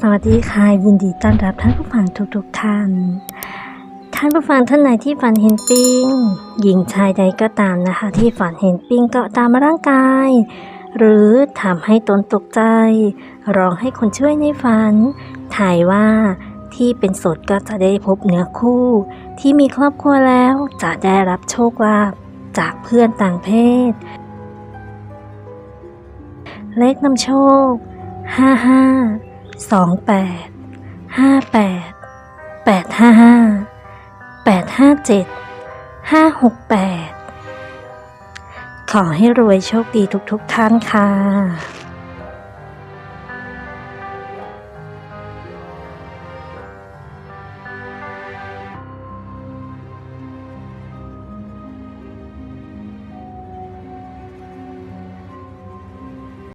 สวัสดีค่ะยินดีต้อนรับท่านผู้ฟังทุกๆท่าน ท่านผู้ฟังท่านไหนที่ฝันเห็นปิ้ง หญิงชายใดก็ตามนะคะ ที่ฝันเห็นปิ้งเกาะตามร่างกาย หรือทำให้ตนตกใจ ร้องให้คนช่วยในฝัน ถ่ายว่าที่เป็นโสดก็จะได้พบเนื้อคู่ ที่มีครอบครัวแล้วจะได้รับโชคลาภจากเพื่อนต่างเพศ เลขนำโชคห้าห้า สองแปดห้าแปดแปดห้าห้าแปดห้าเจ็ดห้าหกแปดขอให้รวยโชคดีทุกๆท่านค่ะ